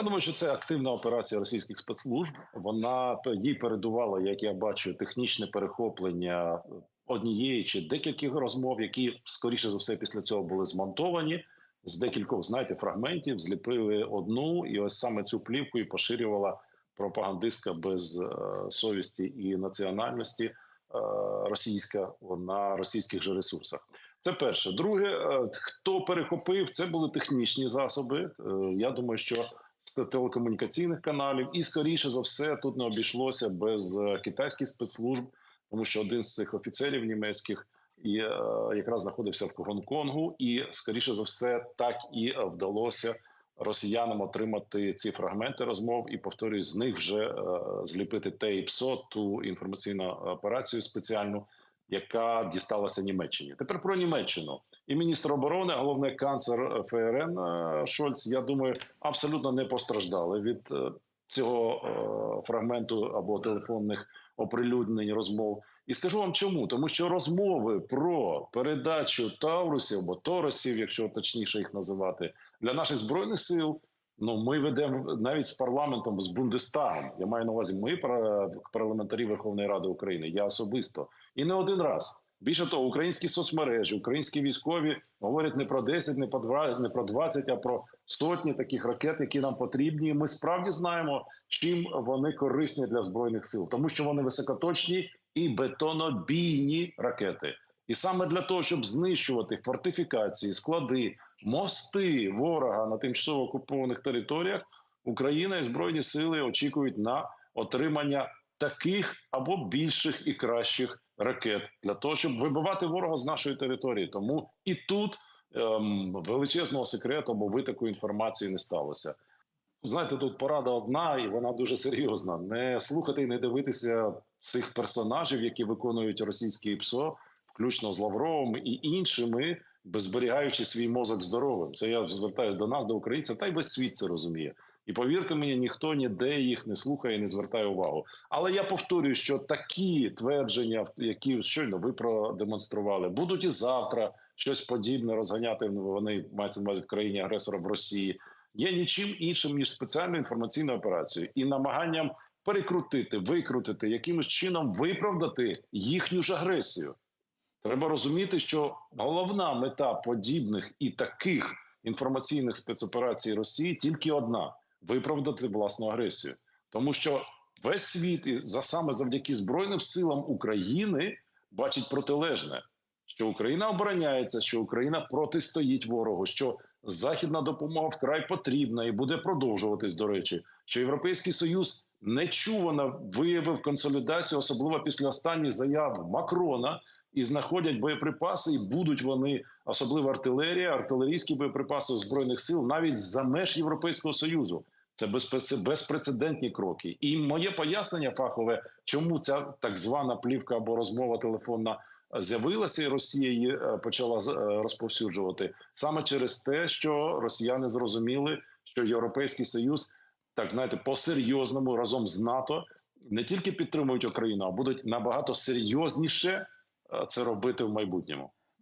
Я думаю, що це активна операція російських спецслужб. Вона їй передувала, як я бачу, технічне перехоплення однієї чи декількох розмов, які скоріше за все після цього були змонтовані. З декількох знаєте фрагментів зліпили одну, і ось саме цю плівку і поширювала пропагандистка без е, совісті і національності е, російська на російських же ресурсах. Це перше. Друге, е, хто перехопив, це були технічні засоби. Я думаю, що телекомунікаційних каналів, і скоріше за все тут не обійшлося без е, китайських спецслужб, тому що один з цих офіцерів німецьких і е, якраз знаходився в Гонконгу, і скоріше за все, так і вдалося росіянам отримати ці фрагменти розмов. І повторюю, з них вже е, зліпити ТЕЙПСО, ту інформаційну операцію спеціальну, яка дісталася Німеччині. Тепер про Німеччину і міністр оборони, а головне канцлер ФРН е, Шольц. Я думаю, абсолютно не постраждали від е, цього е, фрагменту або телефонних оприлюднень розмов. І скажу вам чому, тому що розмови про передачу Таурусів або Торосів, якщо точніше їх називати, для наших збройних сил. Ну, ми ведемо навіть з парламентом з Бундестагом. Я маю на увазі, ми пар- парламентарі Верховної Ради України. Я особисто і не один раз. Більше того, українські соцмережі, українські військові говорять не про 10, не про 20, не про 20, а про сотні таких ракет, які нам потрібні. І Ми справді знаємо, чим вони корисні для збройних сил, тому що вони високоточні і бетонобійні ракети. І саме для того, щоб знищувати фортифікації, склади, мости ворога на тимчасово окупованих територіях, Україна і збройні сили очікують на отримання таких або більших і кращих ракет для того, щоб вибивати ворога з нашої території. Тому і тут ем, величезного секрету або витоку інформації не сталося. Знаєте, тут порада одна, і вона дуже серйозна: не слухати і не дивитися цих персонажів, які виконують російське ПСО, включно з Лавровим і іншими, зберігаючи свій мозок здоровим. Це я звертаюся до нас, до українців, та й весь світ це розуміє. І повірте мені, ніхто ніде їх не слухає не звертає увагу. Але я повторюю, що такі твердження, які щойно ви продемонстрували, будуть і завтра щось подібне розганяти. Вони мається на в країні агресора в Росії. Є нічим іншим ніж спеціальною інформаційною операцією і намаганням перекрутити, викрутити, якимось чином виправдати їхню ж агресію. Треба розуміти, що головна мета подібних і таких інформаційних спецоперацій Росії тільки одна виправдати власну агресію, тому що весь світ і за саме завдяки збройним силам України бачить протилежне, що Україна обороняється, що Україна протистоїть ворогу, що західна допомога вкрай потрібна і буде продовжуватись. До речі, що Європейський Союз нечувано виявив консолідацію, особливо після останніх заяв Макрона. І знаходять боєприпаси, і будуть вони, особливо артилерія, артилерійські боєприпаси збройних сил, навіть за меж Європейського союзу. Це безпрецедентні кроки. І моє пояснення фахове, чому ця так звана плівка або розмова телефонна е, з'явилася, і Росія її е, почала е, розповсюджувати саме через те, що росіяни зрозуміли, що Європейський Союз, так знаєте, по серйозному разом з НАТО не тільки підтримують Україну, а будуть набагато серйозніше це робити в майбутньому.